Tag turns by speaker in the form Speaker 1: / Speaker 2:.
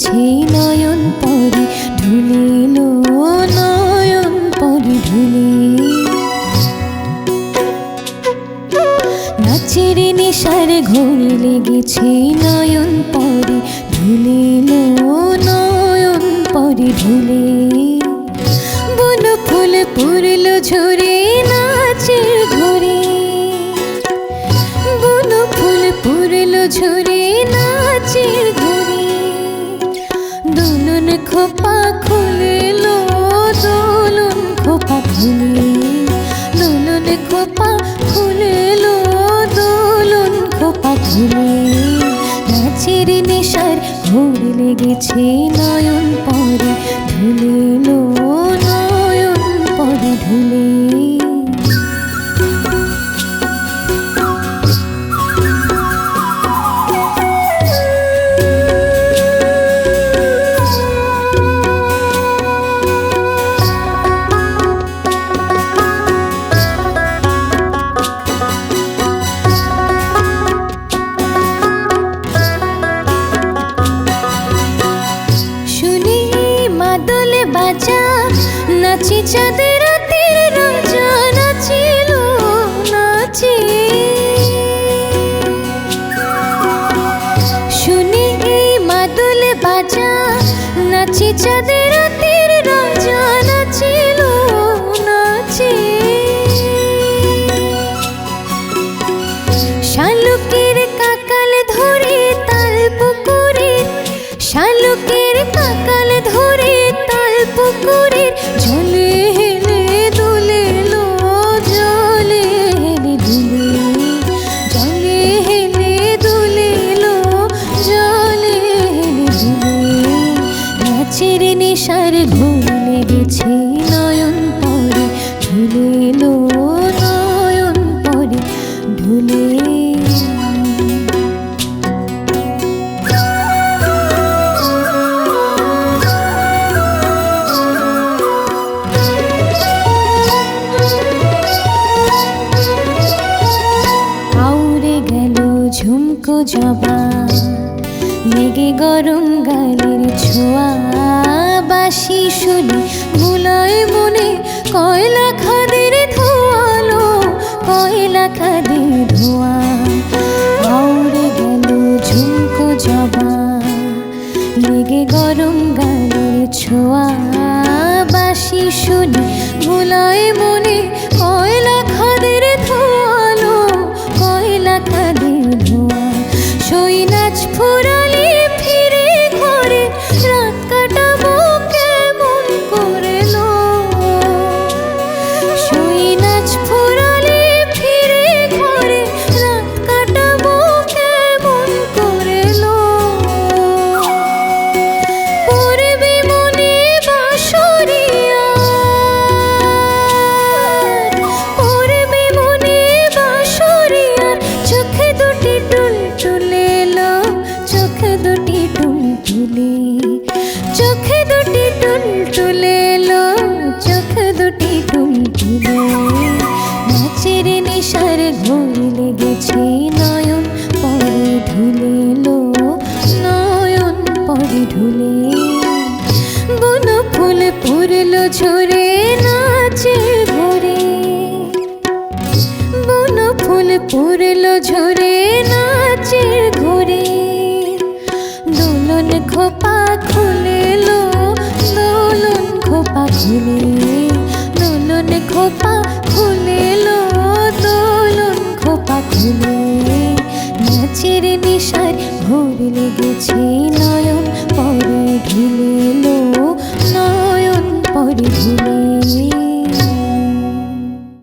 Speaker 1: লেগেছে নয়ন পরে, ঢুলিলো নয়ন পরে, ঢুলে। নাচের নেশার ঘোর লেগেছে নয়ন পরে, ঢুলিলো নয়ন পরে, ঢুলে। বন ফুল পুরল ঝরে নাচের ঘরে, বন ফুল পুরল ঝরে খোপা খুলে দোলন খোপা খুলে দোলন খোপা খুলে দোলন খোপা খুলে নাচের নেশার ঘোর লেগেছে নয়ন পরে ধুলিলো নাচি নাচে। মাদল বাজা। নাচি চাঁদের নাচে। শালুকের কাকাল ধরে তাল শালুকের কাকাল ধরে তাল পুকুরে জলে হেলে দুলে লো জলে হেলে দুলে। জলে হেলে দুলে লো জলে হেলে দুলে। নাচের নেশার ঘুম গেছে নয়ন পরে ঝুলে লো জবা লেগে গরম গালের ছোঁয়া বাসি শুনি মনে বন ফুল ফুরল ঝরে, নাচে ঘুরে বন ফুল ফুরল ঝরে, নাচে ঘুরে দোলন খোপা খুলে লো দোলন খোপা খুলে। দোলন খোপা খুলে লো দোলন খোপা খুলে। নাচের নিশায় ভোর লেগেছে নয় 失落了